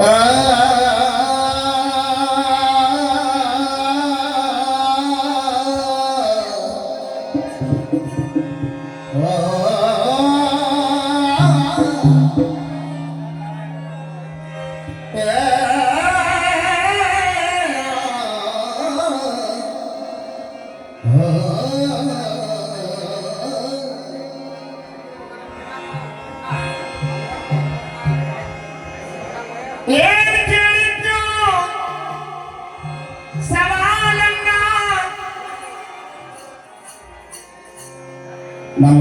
Uh,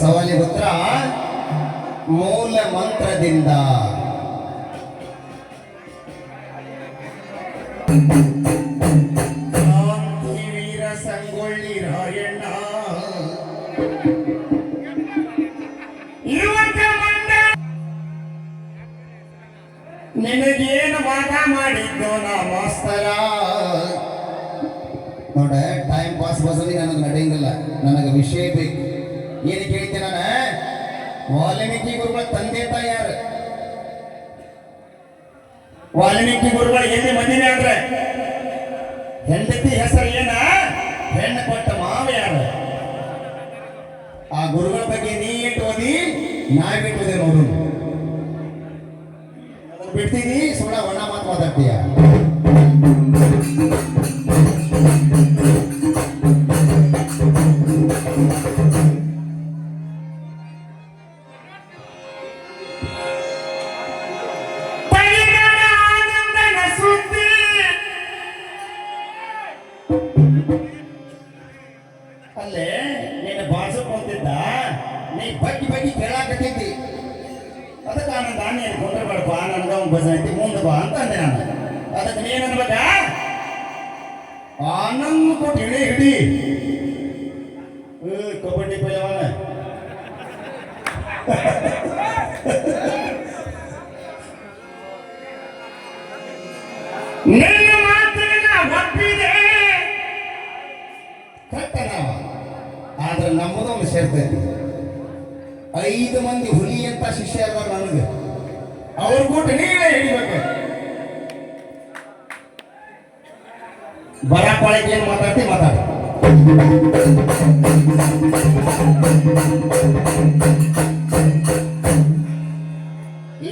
ಸವಾಲಿಗೆ ಉತ್ತರ ಮೂಲ ಮಂತ್ರದಿಂದ. ಸಂಗೊಳ್ಳಿ ರಾಯಣ್ಣ. ನಿನಗೇನು ವಾದ ಮಾಡಿದ್ದು ನಾ ಮಾಸ್ತರ? ನೋಡ ಟೈಮ್ ಪಾಸ್ ಬಸ್ ನನಗೆ ನಡೆಯಂಗಿಲ್ಲ. ನನಗೆ ವಿಷಯ ಬೇಕು. ಏನು ನಾನು ವಾಲ್ಮೀಕಿ ಗುರುಗಳ ತಂದೆ ತಾಯಿ ವಾಲ್ಮೀಕಿ ಗುರುಗಳ ಎಲ್ಲಿ ಮದುವೆ ಆದ್ರೆ? ಹೆಂಡತಿ ಹೆಸರು ಏನ? ಹೆಣ್ಣು ಕೊಟ್ಟ ಮಾವ ಯಾರು? ಆ ಗುರುಗಳ ಬಗ್ಗೆ ನೀ ಇಟ್ಟು ಓದಿ ನಾ ನೋಡೋದು ಅಲ್ಲೇ ನೀನು ಬಾಜು ಕುಂತಿದ್ದ ನೀ ಬಗ್ಗೆ ಬಗ್ಗೆ ಕೇಳಾಕತ್ತಿದ್ದಿ ಅದಕ್ಕೆ ಆನಂದ ನೀನು ಕುಂದ್ರಬೇಡಪ್ಪ ನನಗೆ ಅವ್ನು ಬಜೈತಿ ಮುಂದೆ ಬಾ ಅಂತ ಅಂದೆ ನಾನು ಅದಕ್ಕೆ ನೀನು ಅನ್ಬೇಕ ಆನಂದ್ ಕೊಟ್ಟು ಹಿಡಿ ಹಿಡಿ ಏ, ಕಬಡ್ಡಿ ಪೈಲವಾನ ಐದು ಮಂದಿ ಹುಲಿ ಅಂತ ಶಿಷ್ಯ ಅದಾರ ನನಗೆ? ಅವ್ರ ಕೂಟ ನೀವೇ ಹಿಡಿಬೇಕು ಬರಾಕೊಳಕ್ಕೆ ಏನು ಮಾತಾಡ್ತಿ? ಮಾತಾಡ.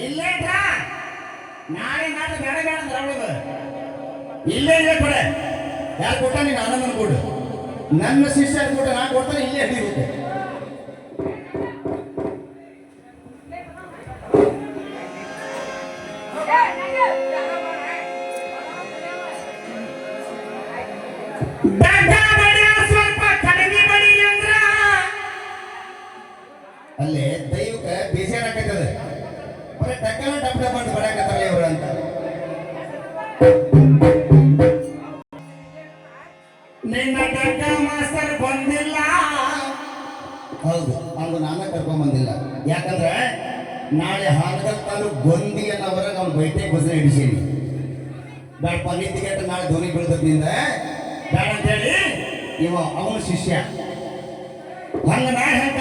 ಇಲ್ಲೇ. ನಾಳೆ ನಾಳೆ. ಇಲ್ಲೇ ಇಲ್ಲೇ ಕೊಡೆ. ಯಾರು ಕೊಟ್ಟ ನೀನು ಆನಂದನ ಕೊಡು. ನನ್ನ ಶಿಷ್ಯರ ಕೊಟ್ಟ ನಾ ಕೊಡ್ತಾನೆ, ಇಲ್ಲೇ ಹಿಡಿಬೇಕು ನಿನ್ನ ಡಕ್ಕ ಮಾಸ್ತರ್ ಬಂದಿಲ್ಲ. ಹೌದು, ಅವ್ನು ನಾನು ಕರ್ಕೊಂಡ್ ಬಂದಿಲ್ಲ. ಯಾಕಂದ್ರೆ ನಾಳೆ ಹಾನಗಲ್ ತಾಲೂಕ್ ಗೊಂದಿ ಅನ್ನೋವರೆಗೆ ಅವ್ನು ಬೈಟೆ ಭಜನೆ ಹಿಡಿಸೀನಿ ಬೇಡಪ್ಪ ನಿಂತಿಗೆಟ್ಟು ನಾಳೆ ಧ್ವನಿ ಬೀಳ್ತದಿಂದ ಬೇಡ ಅಂತೇಳಿ ಇವ ಅವನ ಶಿಷ್ಯ. ಹಂಗ ನಾ ಹೆಂಗ್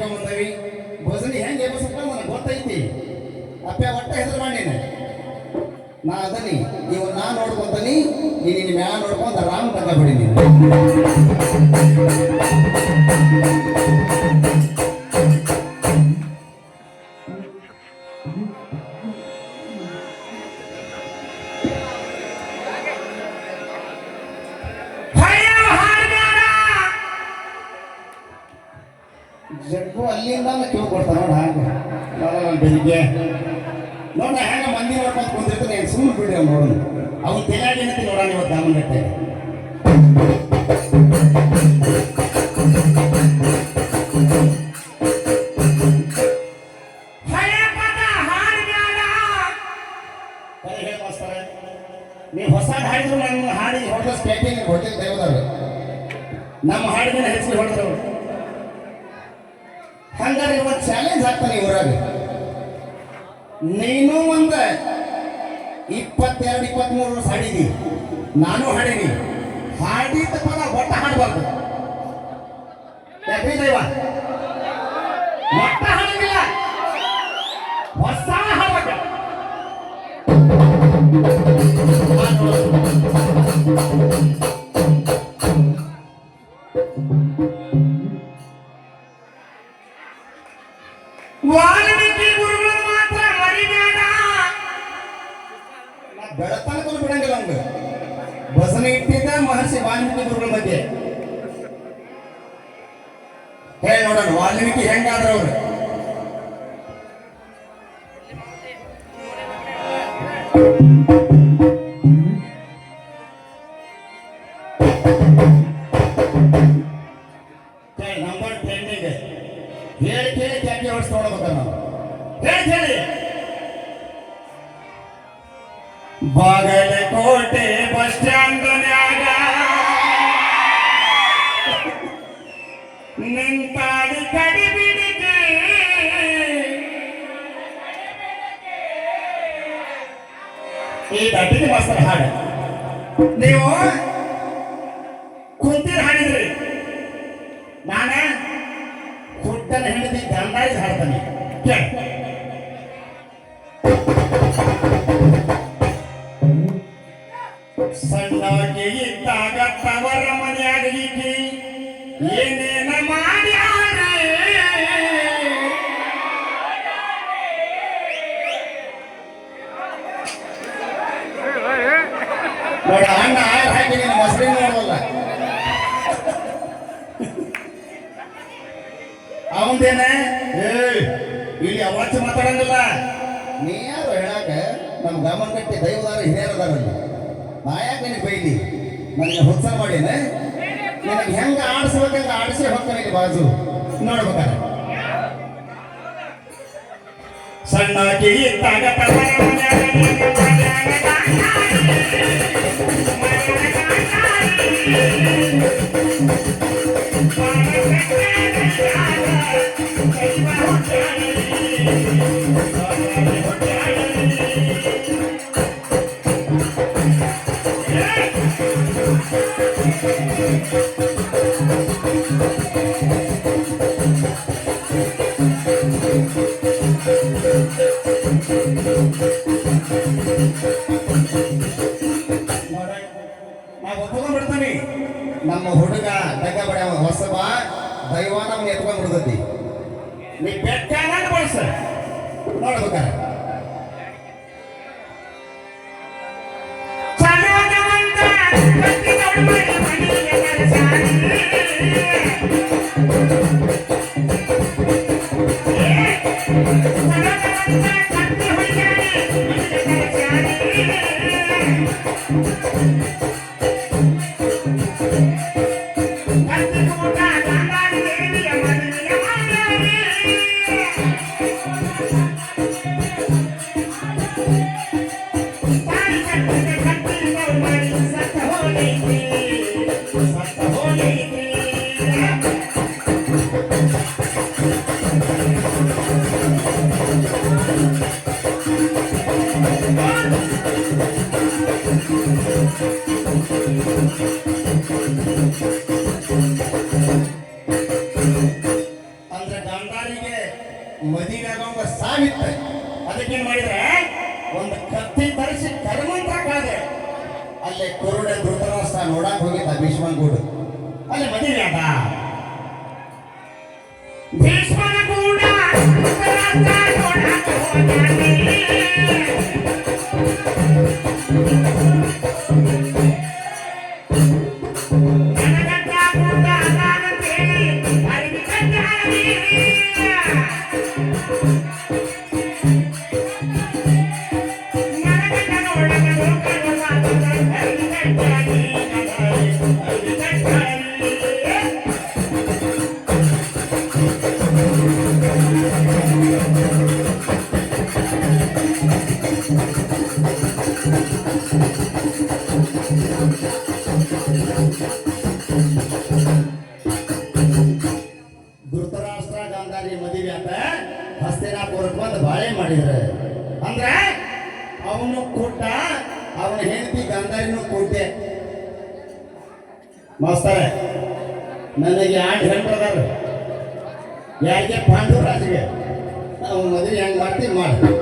ನಾವ್ ಭೋಜನ ಹೆಂಗೆ ಎಬ್ಬಸಪ್ಪ ನನಗೆ ಗೊತ್ತೈತಿ. ಅಪ್ಪ ಒಟ್ಟ ಹೆಸರು ಮಾಡಿ ನಾ ಅದನಿ ಇವ್ ನಾ ನೋಡ್ಕೊಂತನಿ ನೀ ನಿನ್ನ ಮ್ಯಾಲ ನೋಡ್ಕೊಂತ ರಾಮ್ ತಗೊಬಿಡಿ ನೀನು ಜಗ್ಗು ಅಲ್ಲಿಂದ ಕ್ಯೂ ನೋಡಿ ನೋಡ ಹಂಗ ಬೆಳಿಗ್ಗೆ. ನೋಡ ಹ್ಯಾಂಗ ಮಂದಿ ನೋಡ್ಕೊಂತ ಕುಂತಿರ್ತಾನೆ. ಸುಮ್ಮನೆ ಬಿಡ್ರಿ ನೋಡೋಣ ಅವ್ನು ಏನಂತ ನೋಡೋಣ ಇವತ್ತು ಭಯ ಇಪ್ಪತ್ತೆರಡು, ಇಪ್ಪತ್ಮೂರು ವರ್ಷ ಹಾಡಿದಿ. ನಾನು ಹಾಡೀನಿ. ಹಾಡಿದ ಪದ ಒಟ್ಟ ಹಾಡಬಾರ್ದು. ಯಾಕೆ ದೈವ ಒಟ್ಟ ಹಾಡಂಗಿಲ್ಲ. ಹೊಸ ಹಾಡಬೇಕು. ವಾಲ್ಮೀಕಿ ಬೆಳತನಕೂ ಬಿಡಂಗಿಲ್ಲ ಅವ್ನು ಬಸನ ಇಟ್ಟಿದ್ದ ಮಹರ್ಷಿ ವಾಲ್ಮೀಕಿ ಗುರುಗಳ ಮಧ್ಯೆ. ಹೇಳಿ ನೋಡೋಣ, ವಾಲ್ಮೀಕಿ ಹೆಂಗಾದ್ರ ಅವ್ರು. ಹೇಳಿ ಬಾಗಲಕೋಟೆ ಬಸ್ ಸ್ಟ್ಯಾಂಡ್ನ್ಯಾಗ ನಿಂತಾಡಿ ಕಡಿಬಿಡಿಗೆ ಈ ದಡ್ಡಿಗೆ ಮಾಸ್ತರ್ ಹಾಡು ನೀವು ಇದ್ದಾಗ ತವರ ಮನೆಯಾಗ ಏನೇನ ನೋಡ ಅಣ್ಣ ಹಾಕಿ ನೀನು ಮೊಸರಿ ನೋಡಲ್ಲ. ಅವಂದೇನ ಇಲ್ಲಿ ಮಾತಾಡಂಗಿಲ್ಲ. ನೀ ಯಾರು ಹೇಳಾಕ ನಮ್ಮ ಗಮನ ಕಟ್ಟಿ ದೈವದಾರ ಹಿರಿಯರದಾರಲ್ಲ ನಾ ಯಾಕೆ ನಿನಗೆ ಬೈಲಿ? ನನಗೆ ಹೊಸ ಮಾಡಿದೆ. ನನಗೆ ಹೆಂಗ ಆಡಿಸ್ಬೇಕಂತ ಆಡಿಸಿ ಹೋಗ್ತಾನೆ ಬಾಜು. ನೋಡ್ಬೇಕಾರೆ ಸಣ್ಣ ಇದ್ದಾಗ ತವರ ನಮ್ಮ ಹುಡುಗ ಡಗ್ಗ ಬಡ ದೈವ ನಮ್ಗೆ ಎತ್ಕೊಂಡ್ಬಿಡ್ತೈತಿ ನೀ ಬೇಕಾದಾಗ ಬಳಸ ನೋಡ್ಬೇಕಾರೆ ભીષ્મા ગુડ અને વધી રહ્યા હતા ભીષ્મા ગુડા રાજા ઘોડા ઘોડા ಧೃತರಾಷ್ಟ್ರ ಗಾಂಧಾರಿ ಮದುವೆ ಅಂತ ಹಸ್ತಿನಾಪುರಕ್ಕೆ ಬಂದು ಬಾಳೆ ಮಾಡಿದ್ರು, ಅಂದ್ರೆ ಅವನು ಕೊಟ್ಟ ಅವನ ಹೆಂಡತಿ ಗಾಂಧಾರಿನೂ ಕೊಟ್ಟೆ ಮಾಸ್ತಾರೆ, ನನಗೆ ಎರಡು ಹೆಂಡ್ರದಾರ ಯಾರಿಗೆ? ಪಾಂಡುರಾಜ್ಗೆ. ಅವನ ಮದುವೆ ಹೆಂಗ್ ಮಾಡ್ತೀವಿ ಮಾಡ್ತೀವಿ